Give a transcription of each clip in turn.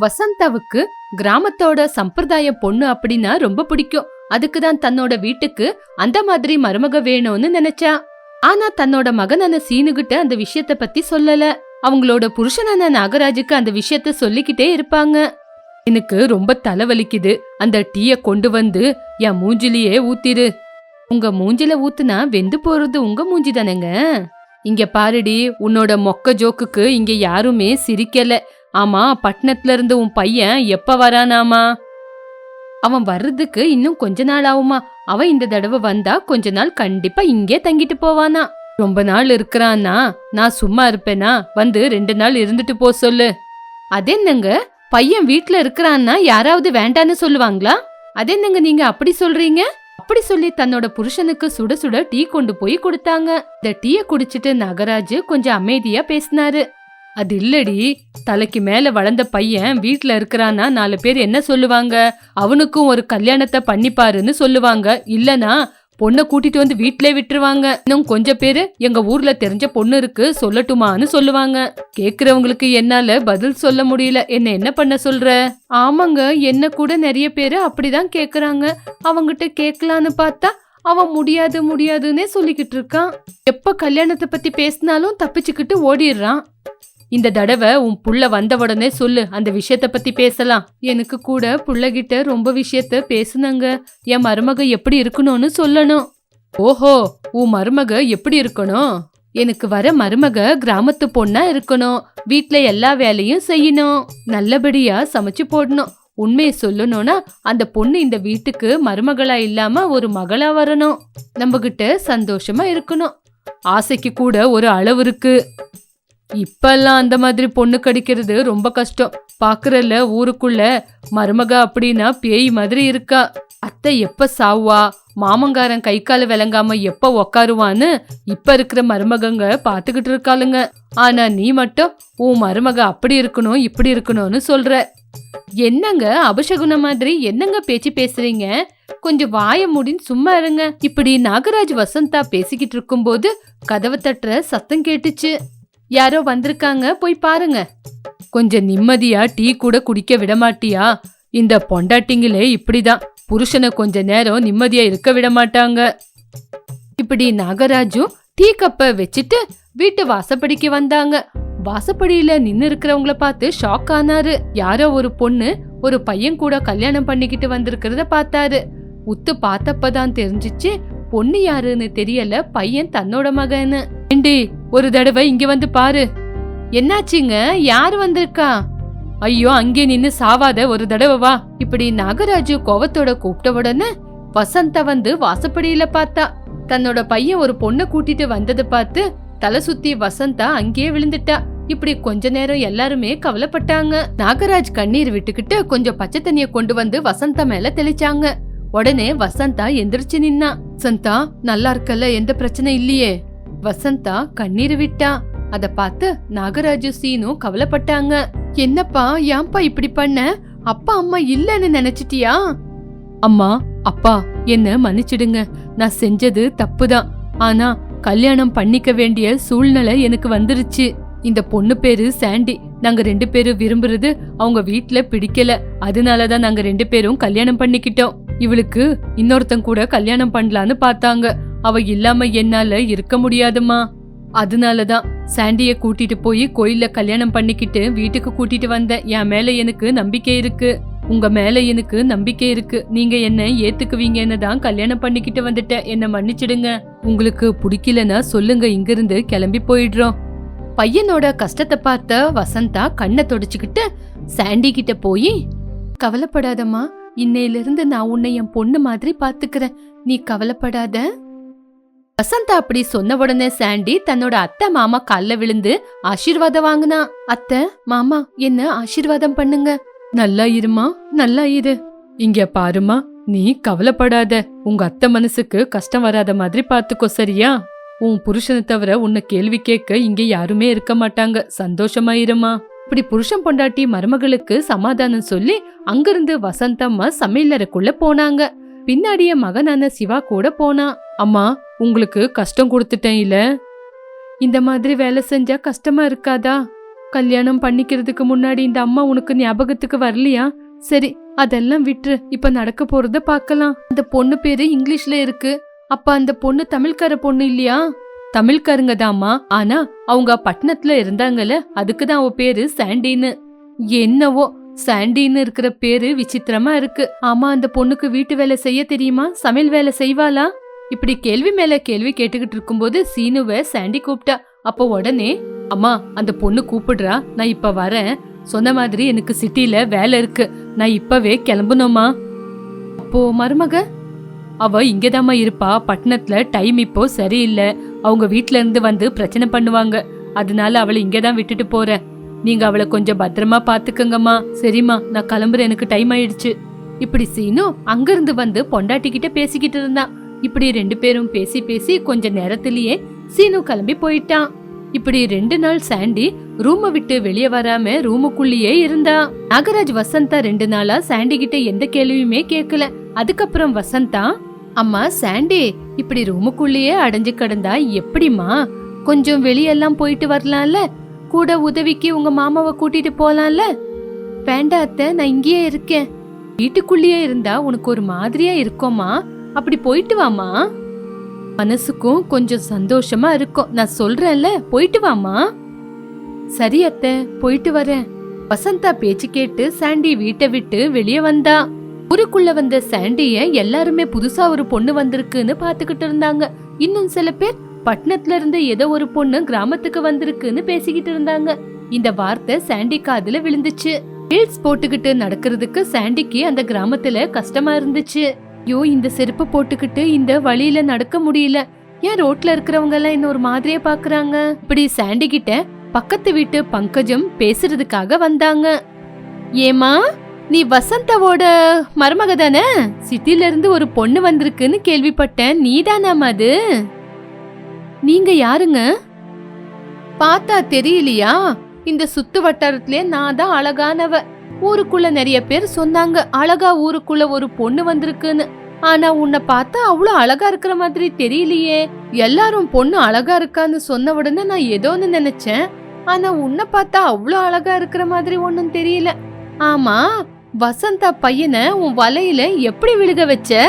வசந்தாவுக்கு கிராமத்தோட சம்பிரதாய பொண்ணு அப்படின்னா ரொம்ப பிடிக்கும். அதுக்கு தான் தன்னோட வீட்டுக்கு அந்த மாதிரி மருமக வேணும்னு நினைச்சா. ஆனா தன்னோட மகனான சீனுகிட்ட அந்த விஷயத்த பத்தி சொல்லல. அவங்களோட புருஷனான நாகராஜுக்கு அந்த விஷயத்த சொல்லிக்கிட்டே இருப்பாங்க. எனக்கு ரொம்ப தலைவலிக்குது. அந்த டீய கொண்டு வந்து என் மூஞ்சிலேயே ஊத்திரு. உங்க மூஞ்சில ஊத்துனா வெந்து போறது உங்க மூஞ்சி தானேங்க? இங்க பாருடி உன்னோட மொக்க ஜோக்குக்கு இங்க யாருமே சிரிக்கல. ஆமா பட்டணத்துல இருந்து உன் பையன் எப்ப வரானாமா? அவன் வர்றதுக்கு இன்னும் கொஞ்ச நாள் ஆகுமா? அவன் இந்த தடவை வந்தா கொஞ்ச நாள் கண்டிப்பா இங்கே தங்கிட்டு போவானா? ரொம்ப நாள் இருக்கிறான்னா நான் சும்மா இருப்பேனா? வந்து ரெண்டு நாள் இருந்துட்டு போ சொல்லு. அதென்னங்க? பையன் வீட்ல இருக்கிறான்னா யாராவது வேண்டான்னு சொல்லுவாங்களா? அதென்னங்க நீங்க அப்படி சொல்றீங்க? அப்படி சொல்லி தன்னோட புருஷனுக்கு சுட சுட டீ கொண்டு போய் கொடுத்தாங்க. இந்த டீய குடிச்சிட்டு நகராஜ் கொஞ்சம் அமைதியா பேசினாரு. அது இல்லடி. தலைக்கு மேல வளர்ந்த பையன் வீட்டுல இருக்கிறான்னா நாலு பேர் என்ன சொல்லுவாங்க? அவனுக்கும் ஒரு கல்யாணத்தை பண்ணிப்பாருன்னு சொல்லுவாங்க. இல்லனா பொண்ணை கூட்டிட்டு வந்து வீட்டிலே விட்டுருவாங்க. இன்னும் கொஞ்ச பேரு எங்க ஊர்ல தெரிஞ்ச பொண்ணு இருக்கு சொல்லட்டுமான்னு சொல்லுவாங்க. கேக்குறவங்களுக்கு என்னால பதில் சொல்ல முடியல. என்ன என்ன பண்ண சொல்ற? ஆமாங்க என்ன கூட நிறைய பேரு அப்படிதான் கேக்குறாங்க. அவங்கிட்ட கேட்கலான்னு பார்த்தா அவன் முடியாது முடியாதுன்னே சொல்லிக்கிட்டு இருக்கான். எப்ப கல்யாணத்தை பத்தி பேசினாலும் தப்பிச்சுக்கிட்டு ஓடிடுறான். இந்த தடவை உன் புள்ள வந்த உடனே சொல்லு அந்த விஷயத்த பத்தி பேசலாம். எனக்கு கூட புள்ளகிட்ட ரொம்ப விஷயத்த பேசுனாங்க. என் மருமக எப்படி இருக்கணும்னு சொல்லணும். ஓஹோ உன் மருமக எப்படி இருக்கணும்? எனக்கு வர மருமக கிராமத்து பொண்ணா இருக்கணும். வீட்ல எல்லா வேலையும் செய்யணும். நல்லபடியா சமைச்சு போடணும். உண்மையை சொல்லணும்னா அந்த பொண்ணு இந்த வீட்டுக்கு மருமகளா இல்லாம ஒரு மகளா வரணும். நம்ம கிட்ட சந்தோஷமா இருக்கணும். ஆசைக்கு கூட ஒரு அளவு இருக்கு. இப்பெல்லாம் அந்த மாதிரி பொண்ணு கிடைக்கிறது ரொம்ப கஷ்டம். பாக்குறல ஊருக்குள்ள. மருமக அப்படின்னா பேய் மாதிரி இருக்கா? அத்தை எப்ப சாவுவா? மாமங்காரன் கை கால விளங்காம எப்ப உக்காருவான்னு இப்ப இருக்கிற மருமகங்க பாத்துக்கிட்டு இருக்காளுங்க. ஆனா நீ மட்டும் உன் மருமக அப்படி இருக்கணும் இப்படி இருக்கணும்னு சொல்ற. என்னங்க அபிஷகுன மாதிரி என்னங்க பேச்சு பேசுறீங்க? கொஞ்சம் வாய மூடின்னு சும்மா இருங்க. இப்படி நாகராஜ் வசந்தா பேசிக்கிட்டு இருக்கும்போது கதவை தட்டுற சத்தம் கேட்டுச்சு. யாரோ வந்திருக்காங்க போய் பாருங்க. கொஞ்சம் நிம்மதியா டீ கூட குடிக்க விட மாட்டியா இந்த பொண்டாட்டிங்களே இப்படிதான். புருஷனை கொஞ்ச நேரம் நிம்மதியா இருக்க விட மாட்டாங்க இப்படி நாகராஜும் டீ கப்பை வச்சுட்டு வீட்டு வாசப்படிக்கு வந்தாங்க. வாசப்படியில நின்னு இருக்கிறவங்கள பார்த்து ஷாக் ஆனாரு. யாரோ ஒரு பொண்ணு ஒரு பையன் கூட கல்யாணம் பண்ணிக்கிட்டு வந்திருக்கிறத பார்த்தாரு. உத்து பார்த்தப்பதான் தெரிஞ்சிச்சு பொண்ணு யாருன்னு தெரியல பையன் தன்னோட மகன்னு. ஏண்டி ஒரு தடவை இங்க வந்து பாரு. என்னாச்சுங்க? யார் வந்திருக்கா? ஐயோ அங்கே நின்னு சாவாத ஒரு தடவை வா. இப்படி நாகராஜு கோவத்தோட கூப்பிட்ட உடனே வசந்தா வந்து வாசப்படியில பார்த்தா. தன்னோட பையன் ஒரு பொண்ணை கூட்டிட்டு வந்ததை பார்த்து தலை சுத்தி வசந்தா அங்கேயே விழுந்துட்டா. இப்படி கொஞ்ச நேரம் எல்லாருமே கவலைப்பட்டாங்க. நாகராஜ் கண்ணீர் விட்டுக்கிட்டு கொஞ்சம் பச்சை தண்ணிய கொண்டு வந்து வசந்தா மேல தெளிச்சாங்க. உடனே வசந்தா எந்திரிச்சு நின்னா வசந்தா நல்லா இருக்கல்ல எந்த பிரச்சனை இல்லையே. வசந்தா கண்ணீர் விட்டா. அத பார்த்து நாகராஜு சீனும் கவலைப்பட்டாங்க. என்னப்பா ஏன்பா இப்படி பண்ண? அப்பா அம்மா இல்லன்னு நினைச்சிட்டியா? அம்மா அப்பா என்ன மன்னிச்சிடுங்க. நான் செஞ்சது தப்புதான். ஆனா கல்யாணம் பண்ணிக்க வேண்டிய சூழ்நிலை எனக்கு வந்துருச்சு. இந்த பொண்ணு பேரு சாண்டி. நாங்க ரெண்டு பேரும் விரும்புறது அவங்க வீட்ல பிடிக்கல. அதனாலதான் நாங்க ரெண்டு பேரும் கல்யாணம் பண்ணிக்கிட்டோம். இவளுக்கு இன்னொருத்தன் கூட கல்யாணம் பண்ணலான்னு பார்த்தாங்க. அவ இல்லாம என்னால இருக்க முடியாதுமா அதனாலதான் சாண்டிய கூட்டிட்டு போய் கோயில்ல கல்யாணம் பண்ணிக்கிட்டு வீட்டுக்கு கூட்டிட்டு வந்தேன். என் மேல எனக்கு நம்பிக்கை இருக்கு. உங்க மேல எனக்கு நம்பிக்கை இருக்கு. நீங்க என்ன ஏத்துக்குவீங்கன்னு தான் கல்யாணம் பண்ணிக்கிட்டு வந்துட்டேன். என்ன மன்னிச்சிடுங்க. உங்களுக்கு பிடிக்கலன்னா சொல்லுங்க. இங்கிருந்து கிளம்பி போயிடுறோம். பையனோட கஷ்டத்தை பார்த்த வசந்தா கண்ணை தொடச்சுக்கிட்டு சாண்டி கிட்ட போய் கவலைப்படாதம்மா. இன்னையிலிருந்து நான் உன்னை என் பொண்ணு மாதிரி பாத்துக்கிறேன் நீ கவலைப்படாத. வசந்தா அப்படி சொன்ன உடனே சாண்டி தன்னோட அத்தை மாமா கால்ல விழுந்து ஆசீர்வாதம் வாங்கினா. அத்தை மாமா என்ன ஆசீர்வாதம் பண்ணுங்க. நல்லா இருமா? நல்லா இரு. இங்க பாருமா நீ கவலைப்படாத. உங்க அத்தை மனசுக்கு கஷ்டம் வராத மாதிரி பாத்துக்கோ சரியா? உன் புருஷனை தவிர உன்னை கேள்வி கேட்க இங்க யாருமே இருக்க மாட்டாங்க. சந்தோஷமா இருமா இப்படி புருஷன் பொண்டாட்டி மருமகளுக்கு சமாதானம் சொல்லி அங்கிருந்து வசந்தம்மா சமையலறைக்குள்ள போனாங்க. பின்னாடியே மகனான சிவா கூட போனா. அம்மா உங்களுக்கு கஷ்டம் கொடுத்துட்டேன் இல்ல? இந்த மாதிரி வேலை செஞ்சா கஷ்டமா இருக்காதா? கல்யாணம் பண்ணிக்கிறதுக்கு முன்னாடி இந்த அம்மா உனக்கு ஞாபகத்துக்கு வரலையா? சரி அதெல்லாம் விட்டுரு. இப்ப நடக்க போறத பார்க்கலாம். அந்த பொண்ணு பேரு இங்கிலீஷ்ல இருக்கு. அப்ப அந்த பொண்ணு தமிழ்கார பொண்ணு இல்லையா? தமிழ்காரங்க தாம்மா ஆனா அவங்க பட்டணத்துல இருந்தாங்கல்ல அதுக்கு தான் அவ பேரு சாண்டின்னு. என்னவோ சாண்டின்னு இருக்கிற பேரு விசித்திரமா இருக்கு. ஆமா அந்த பொண்ணுக்கு வீட்டு வேலை செய்ய தெரியுமா? சமையல் வேலை செய்வாளா? இப்படி கேள்வி மேல கேள்வி கேட்டுக்கிட்டு இருக்கும்போது சீனுவ சாண்டி கூப்பிட்டா. அப்போ உடனே அம்மா அந்த பொண்ணு கூப்பிடுறா. நான் இப்ப வரேன். சொன்ன மாதிரி எனக்கு சிட்டில வேலை இருக்கு. நான் இப்பவே கிளம்பணுமா அப்போ மருமக அவ இங்கதாம்மா இருப்பா. பட்டணத்துல டைம் இப்போ சரியில்லை. அவங்க வீட்ல இருந்து வந்து பிரச்சனை பண்ணுவாங்க. அதனால அவளை இங்கே தான் விட்டுட்டு போறேன். நீங்க அவளை கொஞ்சம் பத்திரமா பாத்துக்கங்கம்மா. சரிம்மா நான் கிளம்புறேன். எனக்கு டைம் ஆயிடுச்சு. இப்படி சீனு அங்கிருந்து வந்து பொண்டாட்டி கிட்ட பேசிக்கிட்டு இருந்தான் இப்படி ரெண்டு பேரும் பேசி பேசி கொஞ்ச நேரத்திலேயே சீனு கிளம்பி போயிட்டான். இப்படி ரெண்டு நாள் சாண்டி ரூமை விட்டு வெளியே வராம ரூமுக்குள்ளேயே இருந்தா. நாகராஜ் வசந்தா ரெண்டு நாளா சாண்டி கிட்ட எந்த கேள்வியுமே கேட்கல அதுக்கப்புறம் வசந்தா அம்மா சாண்டி இப்படி ரூமுக்குள்ளேயே அடைஞ்சு கிடந்தா எப்படிம்மா? கொஞ்சம் வெளியெல்லாம் போயிட்டு வரலாம்ல? கூட உதவிக்கு உங்க மாமாவை கூட்டிட்டு போலாம்ல? வேண்டாம் அத்தை நான் இங்கேயே இருக்கேன். வீட்டுக்குள்ளேயே இருந்தா உனக்கு ஒரு மாதிரியா இருக்கோமா அப்படி போயிட்டு வாமா மனசுக்கும் கொஞ்சம் சந்தோஷமா இருக்கும். நான் சொல்றேன்ல போயிட்டு வாமா சரி அத்தை போயிட்டு வரேன். வசந்தா பேச்சு கேட்டு சாண்டி வீட்டை விட்டு வெளியே வந்தா. ஊருக்குள்ள வந்த சாண்டிய எல்லாருமே புதுசா ஒரு பொண்ணு வந்திருக்குன்னு பாத்துக்கிட்டு இருந்தாங்க. இன்னும் சில பேர் பட்டணத்துல இருந்து ஏதோ ஒரு பொண்ணு கிராமத்துக்கு வந்திருக்குன்னு பேசிக்கிட்டு இருந்தாங்க. இந்த வார்த்தை சாண்டி காதுல விழுந்துச்சு. ஹீல்ஸ் போட்டுக்கிட்டு நடக்கிறதுக்கு சாண்டிக்கு அந்த கிராமத்துல கஷ்டமா இருந்துச்சு. ஐயோ இந்த செருப்பு போட்டுக்கிட்டு இந்த வழியில நடக்க முடியல. ஏன் ரோட்ல இருக்கிறவங்க எல்லாம் என்ன ஒரு மாதிரியே பாக்குறாங்க? இப்படி சாண்டி கிட்ட பக்கத்து வீட்டு பங்கஜம் பேசுறதுக்காக வந்தாங்க. ஏமா நீ வசந்தாவோட மருமக தானே? சிட்டில இருந்து ஒரு பொண்ணு வந்திருக்குன்னு கேள்விப்பட்டேன். நீதானாமா அது? நீங்க யாருங்க? பார்த்தா தெரியலையா? இந்த சுத்து வட்டாரத்திலே நான் தான் அழகானவ. ஊருக்குள்ள நிறைய பேர் சொன்னாங்க அழகா ஊருக்குள்ள ஒரு பொண்ணு வந்திருக்குன்னு. ஆனா உன்னை பார்த்தா அவ்வளோ அழகா இருக்கிற மாதிரி தெரியலையே. எல்லாரும் பொண்ணு அழகா இருக்கான்னு சொன்ன உடனே நான் ஏதோன்னு நினைச்சேன். ஆனா உன்னை பார்த்தா அவ்வளோ அழகா இருக்கிற மாதிரி ஒன்றும் தெரியல. ஆமா வசந்தா பையனை உன் வலையில எப்படி விழுக வச்ச?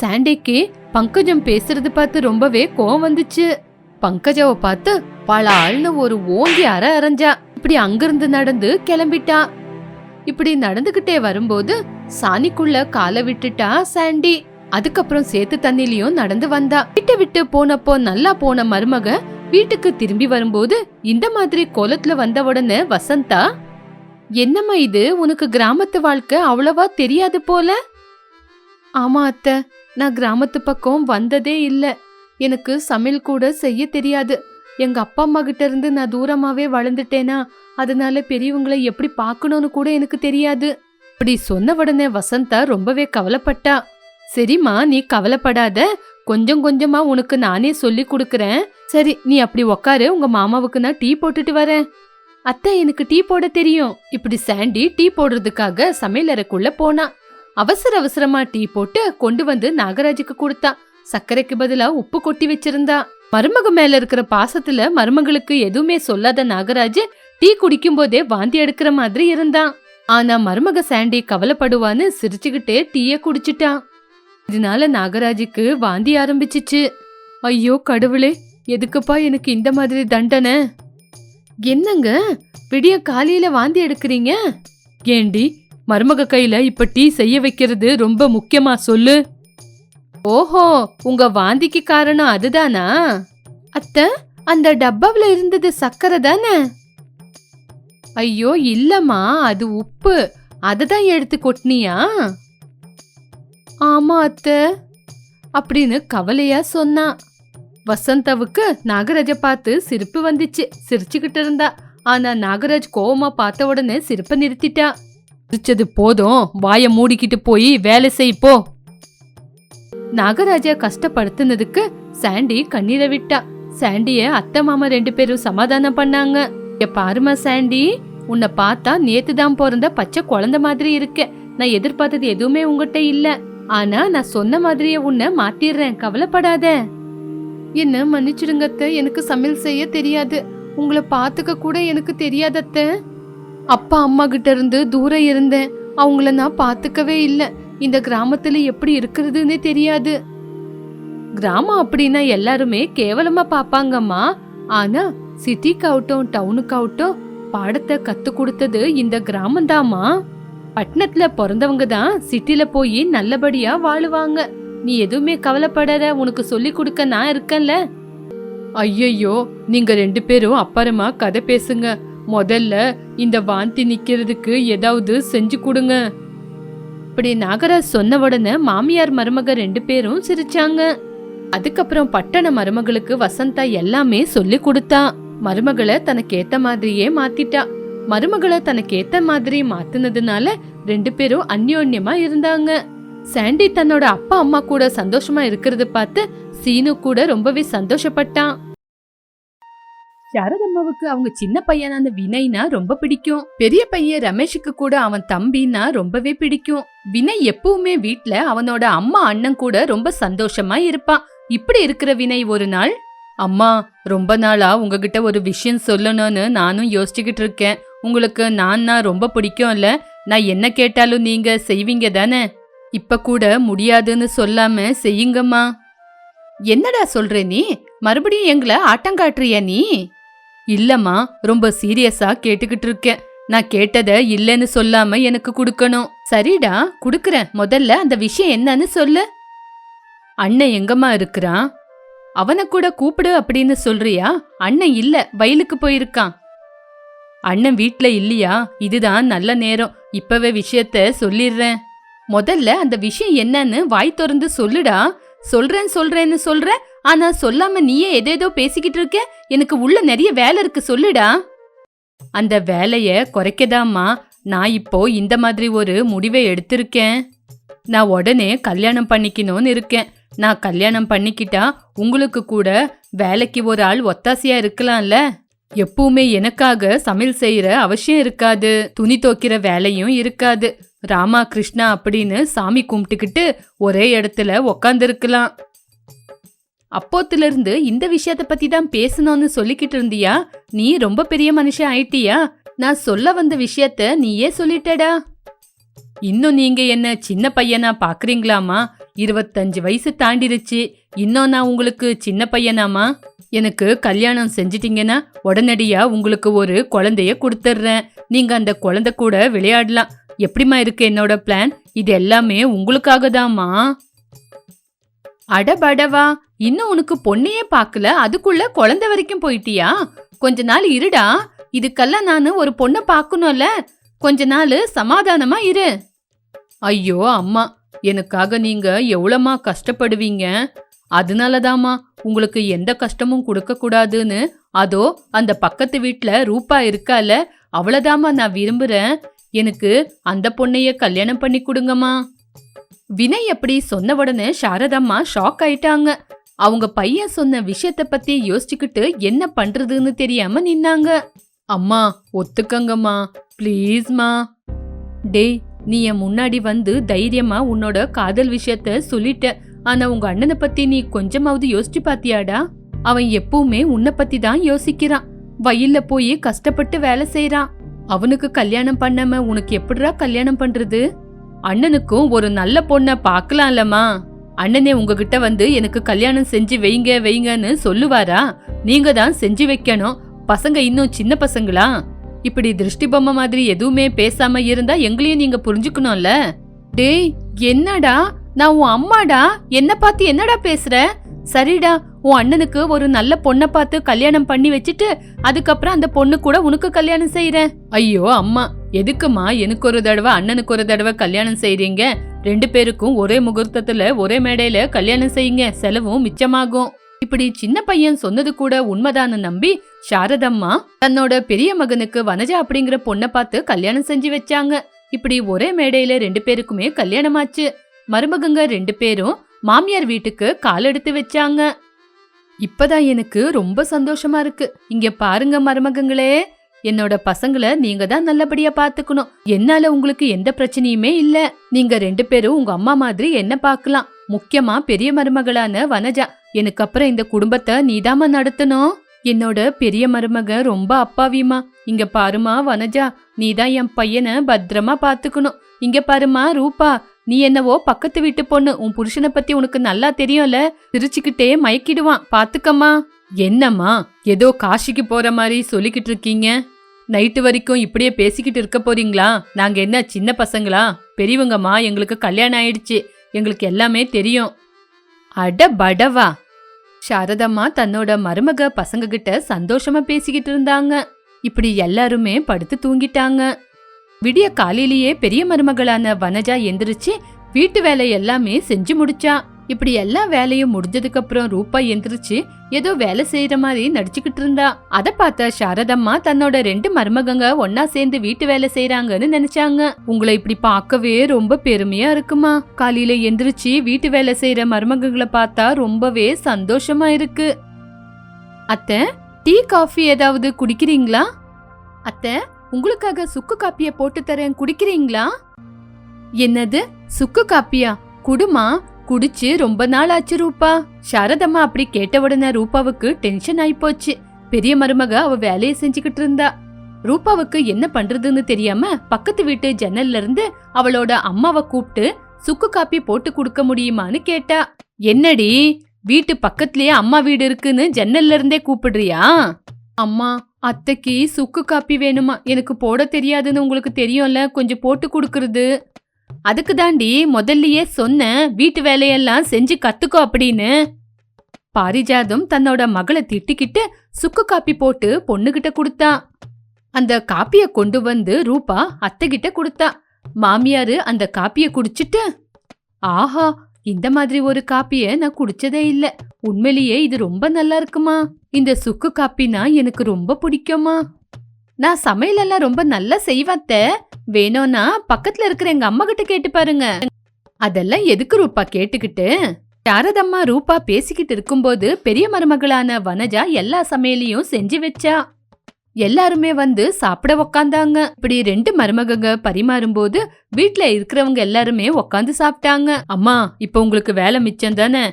சாண்டிக்கு பங்கஜம் பேசுறது பார்த்து ரொம்பவே கோவம் வந்துச்சு. பங்கஜாவை பார்த்து பல ஆள்னு ஒரு ஓங்கி அற அரைஞ்சா இப்படி அங்கிருந்து நடந்து கிளம்பிட்டா. இப்படி நடந்துகிட்டே வரும்போது சாணிக்குள்ள காலை விட்டுட்டா சாண்டி. அதுக்கப்புறம் சேத்து தண்ணிலையும் நடந்து வந்தா. விட்டு விட்டு போனப்போ நல்லா போன மருமக வீட்டுக்கு திரும்பி வரும்போது இந்த மாதிரி கோலத்துல வந்த உடனே வசந்தா என்னம்மா இது? உனக்கு கிராமத்து வாழ்க்கை அவ்வளவா தெரியாது போல? ஆமா அத்தை. நான் கிராமத்து பக்கம் வந்ததே இல்ல. எனக்கு சமையல் கூட செய்ய தெரியாது. எங்க அப்பா அம்மா கிட்ட இருந்து நான் தூரமாவே வளர்ந்துட்டேனா? அதனால பெரியவங்களை எப்படி பார்க்கணும்னு கூட எனக்கு தெரியாது. இப்படி சொன்ன உடனே வசந்தா ரொம்பவே கவலைப்பட்டா. சரிம்மா நீ கவலைப்படாத. கொஞ்சம் கொஞ்சமா உனக்கு நானே சொல்லி கொடுக்கறேன். சரி நீ அப்படி உக்காரு. உங்க மாமாவுக்கு நான் டீ போட்டுட்டு வரேன். அத்தை எனக்கு டீ போட தெரியும். இப்படி சாண்டி டீ போடுறதுக்காக சமையலறைக்குள்ள போனா. அவசர அவசரமா டீ போட்டு கொண்டு வந்து நாகராஜுக்கு கொடுத்தா. சர்க்கரைக்கு பதிலா உப்பு கொட்டி வச்சிருந்தா. மருமக மேல இருக்கிற பாசத்துல மருமகளுக்கு எதுவுமே சொல்லாத நாகராஜ் டீ குடிக்கும் போதே வாந்தி எடுக்கிற மாதிரி இருந்தான். ஆனா மருமக சாண்டி கவலைப்படுவான்னு சிரிச்சுக்கிட்டே டீய குடிச்சிட்டான். இதனால நாகராஜுக்கு வாந்தி ஆரம்பிச்சிச்சு. ஐயோ கடவுளே எதுக்குப்பா எனக்கு இந்த மாதிரி தண்டனை? என்னங்க? விடிய காலையில வாந்தி எடுக்கிறீங்க? ஏண்டி மருமக கையில இப்ப டீ செய்ய வைக்கிறது ரொம்ப முக்கியமா சொல்லு. ஓஹோ உங்க வாந்திக்கு காரணம் அதுதானா? அத்தை அந்த டப்பாவில இருந்தது சக்கரை தானே? ஐயோ இல்லம்மா அது உப்பு. அததான் எடுத்து கொட்டினியா? ஆமா அத்தை. அப்படின்னு கவலையா சொன்னா. வசந்தாவுக்கு நாகராஜ பார்த்து சிரிப்பு வந்துச்சு. சிரிச்சுக்கிட்டு இருந்தா. ஆனா நாகராஜ் கோவமா பார்த்த உடனே சிரிப்பை நிறுத்திட்டா. சிரிச்சது போதும். வாய மூடிக்கிட்டு போய் வேலை செய் போ. நாகராஜா கஷ்டப்படுத்தினதுக்கு சாண்டி கண்ணீரை விட்டா. சாண்டிய அத்தை மாமா ரெண்டு பேரும் சமாதானம் பண்ணாங்க. பாருமா சாண்டி உன்னை பார்த்தா நேத்து தான் பிறந்த பச்சை குழந்தை மாதிரி இருக்க. நான் எதிர்பார்த்தது எதுவுமே உங்ககிட்ட இல்ல. ஆனா நான் சொன்ன மாதிரியே உன்னை மாத்திடுறேன். கவலைப்படாத. என்ன மன்னிச்சிடுங்க அத்தை எனக்கு சமையல் செய்ய தெரியாது. உங்களை பார்த்துக்க கூட எனக்கு தெரியாதத்த. அப்பா அம்மா கிட்ட இருந்து தூரம் இருந்தேன். அவங்கள நான் பார்த்துக்கவே இல்லை. இந்த கிராமத்துல எப்படி இருக்கிறதுன்னே தெரியாது. கிராமம் அப்படின்னா எல்லாருமே கேவலமா பாப்பாங்கம்மா ஆனா சிட்டிக்காகட்டும் டவுனுக்காகட்டும் பாடத்தை கத்து கொடுத்தது இந்த கிராமம்தாம்மா. பட்டணத்துல பிறந்தவங்க தான் சிட்டில போய் நல்லபடியா வாழுவாங்க. நீ எதுவுமே கவலைப்படாத உனக்கு சொல்லி கொடுக்க நான் இருக்கேன்ல. ஐயையோ நீங்க ரெண்டு பேரும் அப்புறமா கதை பேசுங்க. முதல்ல இந்த வாந்தி நிக்கிறதுக்கு ஏதாவது செஞ்சு கொடுங்க. இப்படி நாகராஜ் சொன்ன உடனே மாமியார் மருமக ரெண்டு பேரும் சிரிச்சாங்க. அதுக்கப்புறம் பட்டண மருமகளுக்கு வசந்தா எல்லாமே சொல்லி கொடுத்தா. மருமகளை தனக்கு ஏத்த மாதிரியே மாத்திட்டா. மருமகளை தனக்கு ஏத்த மாதிரி மாத்தினதுனால ரெண்டு பேரும் அந்யோன்யமா இருந்தாங்க. சாண்டி தன்னோட அப்பா அம்மா கூட சந்தோஷமா இருக்கிறத பார்த்து சீனு கூட ரொம்பவே சந்தோஷப்பட்டான். சரதம்மாவுக்கு அவங்க சின்ன பையனா அந்த வினய்னா ரொம்ப பிடிக்கும். பெரிய பையன் ரமேஷுக்கு கூட அவன் தம்பினா ரொம்பவே பிடிக்கும். வினய் எப்பவுமே வீட்ல அவனோட அம்மா அண்ணன் கூட ரொம்ப சந்தோஷமா இருப்பான். இப்படி இருக்கிற வினய் ஒரு நாள் அம்மா ரொம்ப நாளா உங்ககிட்ட ஒரு விஷயம் சொல்லணும்னு நானும் யோசிச்சுக்கிட்டு இருக்கேன். உங்களுக்கு நான் ரொம்ப பிடிக்கும்ல. நான் என்ன கேட்டாலும் நீங்க செய்வீங்க தானே? இப்ப கூட முடியாதுன்னு சொல்லாம செய்யுங்கம்மா. என்னடா சொல்ற நீ? மறுபடியும் எங்களை ஆட்டங்காட்டுறியா நீ? இல்லம்மா ரொம்ப சீரியஸா கேட்டுக்கிட்டு இருக்கேன். நான் கேட்டத இல்லைன்னு சொல்லாம எனக்கு கொடுக்கணும். சரிடா குடுக்கறேன். முதல்ல அந்த விஷயம் என்னன்னு சொல்லு. அண்ணன் எங்கம்மா இருக்கிறான்? அவனை கூட கூப்பிடு அப்படின்னு சொல்றியா? அண்ணன் இல்ல வயலுக்கு போயிருக்கான். அண்ணன் வீட்ல இல்லையா? இதுதான் நல்ல நேரம். இப்பவே விஷயத்த சொல்லிடுறேன். முதல்ல அந்த விஷயம் என்னன்னு வாய் திறந்து சொல்லுடா. சொல்றேன் சொல்றேன்னு சொல்ற. ஆனா சொல்லாம நீயே எதேதோ பேசிக்கிட்டு இருக்க? எனக்கு உள்ள நிறைய வேலை இருக்கு சொல்லுடா. அந்த வேலைய குறைக்கதாம்மா. நான் இப்போ இந்த மாதிரி ஒரு முடிவை எடுத்திருக்கேன். நான் உடனே கல்யாணம் பண்ணிக்கணும்னு இருக்கேன். நான் கல்யாணம் பண்ணிக்கிட்டா உங்களுக்கு கூட வேலைக்கு ஒரு ஆள் ஒத்தாசையா இருக்கலாம்ல? எப்பவுமே எனக்காக சமையல் செய்யற அவசியம் இருக்காது. துணி துவைக்கிற வேலையும் இருக்காது. ராமா கிருஷ்ணா அப்படின்னு சாமி கும்பிட்டுக்கிட்டு ஒரே இடத்துல உக்காந்துருக்கலாம். அப்போத்திலிருந்து இந்த விஷயத்த பத்தி தான் பேசணும்னு சொல்லிக்கிட்டு இருந்தியா? நீ ரொம்ப பெரிய மனுஷன் ஆயிட்டியா? நான் சொல்ல வந்த விஷயத்த நீயே சொல்லிட்டடா. இன்னும் நீங்க என்ன சின்ன பையனா பாக்குறீங்களாமா? இருபத்தஞ்சு வயசு தாண்டிருச்சு. இன்னும் நான் உங்களுக்கு சின்ன பையனாமா? எனக்கு கல்யாணம் செஞ்சிட்டீங்கன்னா உடனடியா உங்களுக்கு ஒரு குழந்தைய கொடுத்துட்றேன் நீங்க அந்த குழந்தை கூட விளையாடலாம். எப்படிம்மா இருக்கு என்னோட பிளான் இது எல்லாமே உங்களுக்காக தாம்மா அடபடவா இன்னும் உனக்கு பொண்ணையே பார்க்கல? அதுக்குள்ள குழந்தை வரைக்கும் போயிட்டியா? கொஞ்ச நாள் இருடா. இதுக்கெல்லாம் நான் ஒரு பொண்ணை பார்க்கணும்ல. கொஞ்ச நாள் சமாதானமா இரு. ஐயோ அம்மா எனக்காக நீங்க எவ்வளமா கஷ்டப்படுவீங்க? அதனாலதாம்மா உங்களுக்கு எந்த கஷ்டமும் கொடுக்க கூடாதுன்னு. அதோ அந்த பக்கத்து வீட்ல ரூபா இருக்கால அவ்வளோதாம்மா நான் விரும்புறேன். எனக்கு அந்த பொண்ணைய கல்யாணம் பண்ணி கொடுங்கம்மா. வினய் அப்படி சொன்ன உடனே சாரதம்மா ஷாக் ஆயிட்டாங்க. அவங்க பையன் சொன்ன விஷயத்த பத்தி யோசிச்சுக்கிட்டு என்ன பண்றதுன்னு தெரியாம நின்னாங்க. அம்மா ஒத்துக்கங்கம்மா ப்ளீஸ்மா. டேய் நீ என் முன்னாடி வந்து தைரியமா உன்னோட காதல் விஷயத்த சொல்லிட்ட. ஆனா உங்க அண்ணனை பத்தி நீ கொஞ்சமாவது யோசிச்சு பாத்தியாடா? அவன் எப்பவுமே உன்னை பத்தி தான் யோசிக்கிறான். வயல்ல போய் கஷ்டப்பட்டு வேலை செய்யறான் அவனுக்கு கல்யாணம் பண்ணாம உனக்கு எப்படிடா கல்யாணம் பண்றது? அண்ணனுக்கும் ஒரு நல்ல பொண்ண பார்க்கலாம்லம்மா. அண்ணனே உங்ககிட்ட வந்து எனக்கு கல்யாணம் செஞ்சு வைங்க வைங்கன்னு சொல்லுவாரா? நீங்க தான் செஞ்சு வைக்கணும். பசங்க இன்னும் சின்ன பசங்களா? இப்படி திருஷ்டி பொம்மை மாதிரி எதுவுமே பேசாம இருந்தா எங்களையும் நீங்க புரிஞ்சுக்கணும்ல? டேய் என்னடா? நான் உன் அம்மாடா? என்ன பார்த்து என்னடா பேசுற? சரிடா உன் அண்ணனுக்கு ஒரு நல்ல பொண்ணை பார்த்து கல்யாணம் பண்ணி வச்சுட்டு அதுக்கப்புறம் அந்த பொண்ணு கூட உனக்கு கல்யாணம் செய்யறேன் ஐயோ அம்மா எதுக்குமா எனக்கு ஒரு தடவை அண்ணனுக்கு ஒரு தடவை கல்யாணம் செய்றீங்க? ரெண்டு பேருக்கும் ஒரே முகூர்த்தத்துல ஒரே மேடையில கல்யாணம் செய்யுங்க. செலவும் மிச்சமாகும். இப்படி சின்ன பையன் சொன்னது கூட உண்மைதான்னு நம்பி சாரதம்மா தன்னோட பெரிய மகனுக்கு வனஜா அப்படிங்கிற பொண்ணை பார்த்து கல்யாணம் செஞ்சு வச்சாங்க. இப்படி ஒரே மேடையில ரெண்டு பேருக்குமே கல்யாணமாச்சு. மருமகங்க ரெண்டு பேரும் மாமியார் வீட்டுக்கு கால் எடுத்து வச்சாங்க. இப்பதான் எனக்கு ரொம்ப சந்தோஷமா இருக்கு. இங்க பாருங்க மருமகங்களே. என்னோட பசங்களை நீங்க தான் நல்லபடியா பாத்துக்கணும். என்னால உங்களுக்கு எந்த பிரச்சனையுமே இல்ல. நீங்க ரெண்டு பேரும் உங்க அம்மா மாதிரி என்ன பார்க்கலாம் முக்கியமா பெரிய மருமகளான வனஜா. எனக்கு அப்புறம் இந்த குடும்பத்தை நீதாம்மா நடத்தணும்? என்னோட பெரிய மருமக ரொம்ப அப்பாவிமா இங்க பாருமா வனஜா. நீதான் என் பையனை பத்திரமா பாத்துக்கணும். இங்க பாருமா ரூபா. நீ என்னவோ பக்கத்து வீட்டு பொண்ணு உன் புருஷனை பத்தி உனக்கு நல்லா தெரியும்ல? சிரிச்சுக்கிட்டே மயக்கிடுவான். பாத்துக்கம்மா. என்னம்மா? ஏதோ காசிக்கு போற மாதிரி சொல்லிக்கிட்டு இருக்கீங்க. நைட்டு வரைக்கும் இப்படியே பேசிக்கிட்டு இருக்க போறீங்களா? நாங்க என்ன சின்ன பசங்களா? பெரியவங்கம்மா எங்களுக்கு கல்யாணம் ஆயிடுச்சு. எங்களுக்கு எல்லாமே தெரியும். அட படவா. சாரதம்மா தன்னோட மருமக பசங்க கிட்ட சந்தோஷமா பேசிக்கிட்டு இருந்தாங்க. இப்படி எல்லாருமே படுத்து தூங்கிட்டாங்க. விடிய காலையிலேயே பெரிய மருமகளான வனஜா எந்திரிச்சு வீட்டு வேலை எல்லாமே செஞ்சு முடிச்சா. இப்படி எல்லா வேலையும் முடிஞ்சதுக்கு அப்புறம் ரூபா எந்திரிச்சு ஏதோ வேலை செய்யற மாதிரி நடிச்சுக்கிட்டு இருந்தா. அத பார்த்த சாரதம்மா தன்னோட ரெண்டு மருமகங்க ஒன்னா சேர்ந்து வீட்டு வேலை செய்யறாங்கன்னு நினைச்சாங்க. உங்களை இப்படி பார்க்கவே ரொம்ப பெருமையா இருக்குமா. காலையில எந்திரிச்சு வீட்டு வேலை செய்யற மருமகங்களை பார்த்தா ரொம்பவே சந்தோஷமா இருக்கு. அத்தை டீ காஃபி ஏதாவது குடிக்கிறீங்களா? அத்தை உங்களுக்காக சுக்கு காப்பிய போட்டு தரேன். குடிக்கிறீங்களா? என்னது? சுக்கு காப்பியா? குடுமா? குடிச்சு ரொம்ப நாள் ஆச்சு ரூபா. சாரதம்மா அப்படி கேட்ட உடனே ரூபாவுக்கு டென்ஷன் ஆயி போச்சு. பெரிய மருமக அவ வேலையை செஞ்சுக்கிட்டு இருந்தா. ரூபாவுக்கு என்ன பண்றதுன்னு தெரியாம பக்கத்து வீட்டு ஜன்னல்ல இருந்து அவளோட அம்மாவை கூப்பிட்டு சுக்கு காப்பி போட்டு கொடுக்க முடியுமான்னு கேட்டா என்னடி? வீட்டு பக்கத்துலயே அம்மா வீடு இருக்குன்னு ஜன்னல்ல இருந்தே கூப்பிடுறியா? அம்மா அத்தைக்கு சுக்கு காப்பி வேணுமா? எனக்கு போட தெரியாதுன்னு உங்களுக்கு தெரியும்ல கொஞ்சம் போட்டு கொடுக்கறது. அதுக்கு தாண்டி முதல்லயே சொன்னேன் வீட்டு வேலையெல்லாம் செஞ்சு கத்துக்கோ அப்படின்னு. பாரிஜாதம் தன்னோட மகளை திட்டிக்கிட்டு சுக்கு காப்பி போட்டு பொண்ணுகிட்ட கொடுத்தா. அந்த காப்பிய கொண்டு வந்து ரூபா அத்தைகிட்ட கொடுத்தா. மாமியாரு அந்த காப்பிய குடிச்சிட்டு ஆஹா இந்த மாதிரி ஒரு காப்பிய நான் குடிச்சதே இல்ல. உண்மையிலேயே இது ரொம்ப நல்லா இருக்குமா? இந்த சுக்கு காப்பினா எனக்கு ரொம்ப பிடிக்குமா? நான் சமையலெல்லாம் ரொம்ப நல்லா செய்வாத்த வேணும்னா பக்கத்துல இருக்கிற எங்க அம்மா கிட்ட கேட்டு பாருங்க. அதெல்லாம் எதுக்கு ரூபா கேட்டுக்கிட்டு? சாரதம்மா ரூபா பேசிக்கிட்டு இருக்கும்போது பெரிய மருமகளான வனஜா எல்லா சமையலையும் செஞ்சு வச்சா. எல்லாருமே வந்து சாப்பிட உக்காந்தாங்க. இப்படி ரெண்டு மருமகங்க பரிமாறும்போது வீட்டுல இருக்கிறவங்க எல்லாருமே உக்காந்து சாப்பிட்டாங்க. அம்மா இப்ப உங்களுக்கு வேலை மிச்சம் தானே?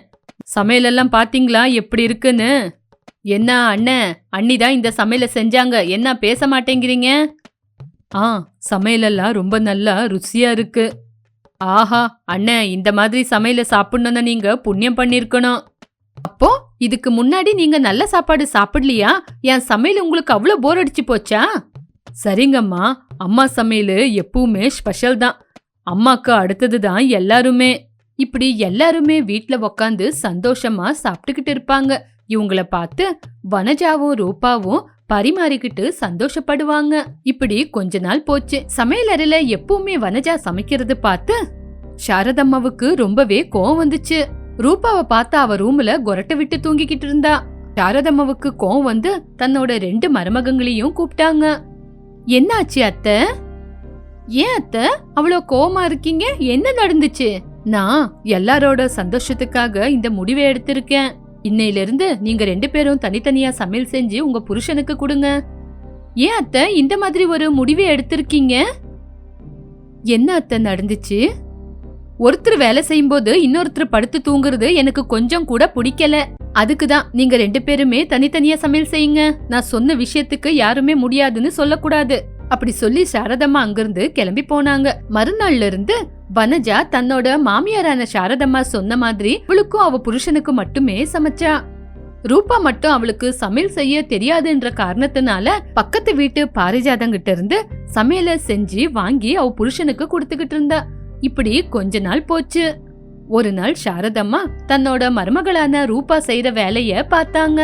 சமையலெல்லாம் பாத்தீங்களா? எப்படி இருக்குன்னு? என்ன அண்ணன் அண்ணி தான் இந்த சமையலை செஞ்சாங்க. என்ன பேச மாட்டேங்கிறீங்க? ஆ சமையலெல்லாம் ரொம்ப நல்லா ருசியா இருக்கு. ஆஹா அண்ணன் இந்த மாதிரி சமையலை சாப்பிடணும்னு நீங்க புண்ணியம் பண்ணிருக்கணும் அப்போ இதுக்கு முன்னாடி நீங்க நல்ல சாப்பாடு சாப்பிடலையா? என் சமையல் உங்களுக்கு அவ்வளோ போர் அடிச்சு போச்சா? சரிங்கம்மா. அம்மா சமையல் எப்பவுமே ஸ்பெஷல் தான். அம்மாக்கு அடுத்தது தான் எல்லாருமே. இப்படி எல்லாருமே வீட்ல உக்காந்து சந்தோஷமா சாப்பிட்டுக்கிட்டு இருப்பாங்க. இவங்கள பார்த்து வனஜாவும் ரூபாவும் பரிமாறிக்கிட்டு சந்தோஷப்படுவாங்க. இப்படி கொஞ்ச நாள் போச்சு. சமையலறையில எப்பவுமே வனஜா சமைக்கிறது பார்த்து சாரதம்மாவுக்கு ரொம்பவே கோவம் வந்துச்சு. ரூபாவை பார்த்து அவ ரூம்ல கொரட்டை விட்டு தூங்கிக்கிட்டு இருந்தா. சாரதம்மாவுக்கு கோவம் வந்து தன்னோட ரெண்டு மருமகங்களையும் கூப்பிட்டாங்க. என்னாச்சு அத்தை? ஏன் அத்தை? அவ்வளோ கோவமா இருக்கீங்க? என்ன நடந்துச்சு? நான் எல்லாரோட சந்தோஷத்துக்காக இந்த முடிவை எடுத்திருக்கேன். இன்னையில இருந்து நீங்க ரெண்டு பேரும் தனித்தனியா சமையல் செஞ்சு உங்க புருஷனுக்கு கொடுங்க. ஏன் அத்தை இந்த மாதிரி ஒரு முடிவை எடுத்திருக்கீங்க? என்ன அத்தை நடந்துச்சு? ஒருத்தர் வேலை செய்யும்போது இன்னொருத்தர் படுத்து தூங்குறது எனக்கு கொஞ்சம் கூட பிடிக்கல. அதுக்கு தான் நீங்க ரெண்டு பேருமே தனித்தனியா சமையல் செய்யுங்க. நான் சொன்ன விஷயத்துக்கு யாருமே முடியாதுன்னு சொல்லக்கூடாது. அப்படி சொல்லி சாரதம்மா அங்கிருந்து கிளம்பி போனாங்க. மறுநாள்ல இருந்து வனஜா தன்னோட மாமியாரான சாரதம்மா சொன்ன மாதிரி இவளுக்கும் அவ புருஷனுக்கு மட்டுமே சமைச்சா. ரூபா மட்டும் அவளுக்கு சமையல் செய்ய தெரியாதுன்ற காரணத்தினால பக்கத்து வீட்டு பாரிஜாதங்கிட்ட இருந்து சமையல செஞ்சு வாங்கி அவ புருஷனுக்கு கொடுத்துக்கிட்டு இருந்தா. இப்படி கொஞ்ச நாள் போச்சு. ஒரு நாள் சாரதம்மா தன்னோட மருமகளான ரூபா செய்யற வேலைய பார்த்தாங்க.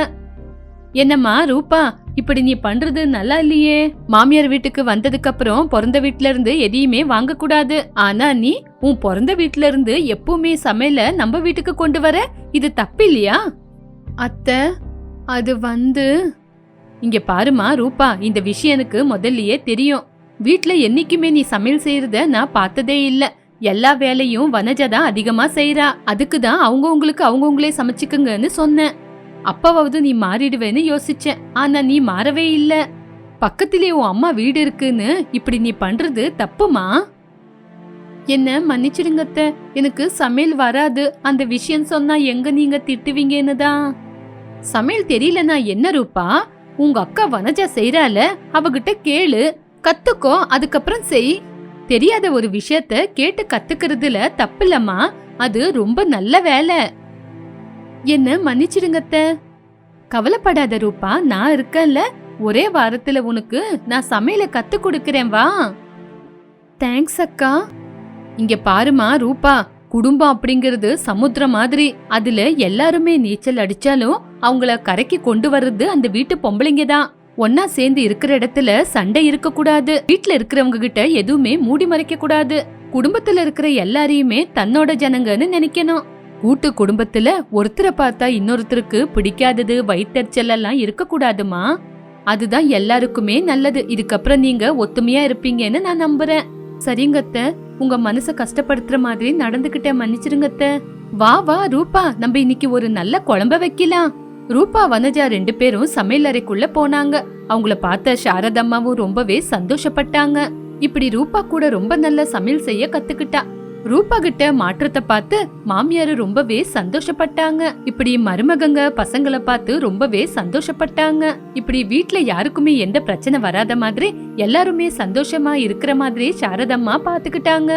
என்னம்மா ரூபா இப்படி நீ பண்றது நல்லா இல்லையே. மாமியார் வீட்டுக்கு வந்ததுக்கு அப்புறம் பிறந்த வீட்ல இருந்து எதையுமே வாங்க கூடாது ஆனா நீ உன் பிறந்த வீட்ல இருந்து எப்பவுமே சமையல நம்ம வீட்டுக்கு கொண்டு வர? இது தப்பு இல்லையா அத்தை அது வந்து இங்க பாருமா ரூபா இந்த விஷயம் எனக்கு முதல்லயே தெரியும். வீட்ல என்னைக்குமே நீ சமையல் செய்யறத நான் பார்த்ததே இல்லை. எல்லா வேலையும் வனஜா தான் அதிகமா செய்யறா அதுக்கு தான் அவங்கவுங்களுக்கு அவங்கவுங்களே சமைச்சுக்குங்கன்னு சொன்னேன். அப்பாவது நீ மாறிடுவேன்னு யோசிச்சேன். ஆனா நீ மாறவே இல்ல. பக்கத்திலே உன் அம்மா வீடு இருக்குன்னு இப்படி நீ பண்றது தப்புமா? என்ன மன்னிச்சிடுங்கத்த எனக்கு சமையல் வராது. அந்த விஷயம் சொன்னா எங்க நீங்க திட்டுவீங்கன்னு தான். சமையல் தெரியலனா என்ன ரூபா? உங்க அக்கா வனஜா செய்யறால அவகிட்ட கேளு. கத்துக்கோ. அதுக்கப்புறம் செய். தெரியாத ஒரு விஷயத்த கேட்டு கத்துக்கிறதுல தப்பில்லம்மா. அது ரொம்ப நல்ல வேலை. என்ன மன்னிச்சிடுங்கத்த கவலைப்படாத ரூபா நான் இருக்கேன்ல. ஒரே வாரத்துல உனக்கு நான் சமையல கத்து கொடுக்கறேன் வா. தேங்க்ஸ் அக்கா. இங்க பாருமா ரூபா குடும்பம் அப்படிங்கிறது சமுத்திரம் மாதிரி. அதுல எல்லாருமே நீச்சல் அடிச்சாலும் அவங்கள கரைக்கு கொண்டு வர்றது அந்த வீட்டு பொம்பளைங்க தான். ஒன்னா சேர்ந்து இருக்கிற இடத்துல சண்டை இருக்க கூடாது இருக்கிறவங்க கிட்ட எதுவுமே மூடி மறைக்க கூடாது. குடும்பத்துல இருக்கிற எல்லாரையுமே தன்னோட ஜனங்கன்னு நினைக்கணும். கூட்டு குடும்பத்துல ஒருத்தரை பார்த்தா இன்னொருத்தருக்கு பிடிக்காதது வயிற்றுச்சல் எல்லாம் இருக்க கூடாதுமா? அதுதான் எல்லாருக்குமே நல்லது. இதுக்கப்புறம் நீங்க ஒத்துமையா இருப்பீங்கன்னு நான் நம்புறேன். சரிங்கத்த உங்க மனச கஷ்டப்படுத்துற மாதிரி நடந்துகிட்ட மன்னிச்சிருங்கத்த வா வா ரூபா. நம்ம இன்னைக்கு ஒரு நல்ல குழம்ப வைக்கலாம். ரூபா வனஜா ரெண்டு பேரும் சமையல் அறைக்குள்ள போனாங்க. அவங்கள பார்த்த சாரதம்மாவும் ரொம்பவே சந்தோஷப்பட்டாங்க. இப்படி ரூபா கூட ரொம்ப நல்ல சமையல் செய்ய கத்துக்கிட்டா. ரூபா கிட்ட மாற்றத்தை பார்த்து மாமியாரு ரொம்பவே சந்தோஷப்பட்டாங்க. இப்படி மருமகங்க பசங்களை பார்த்து ரொம்பவே சந்தோஷப்பட்டாங்க. இப்படி வீட்ல யாருக்குமே எந்த பிரச்சனை வராத மாதிரி எல்லாருமே சந்தோஷமா இருக்கிற மாதிரி சாரதம்மா பாத்துக்கிட்டாங்க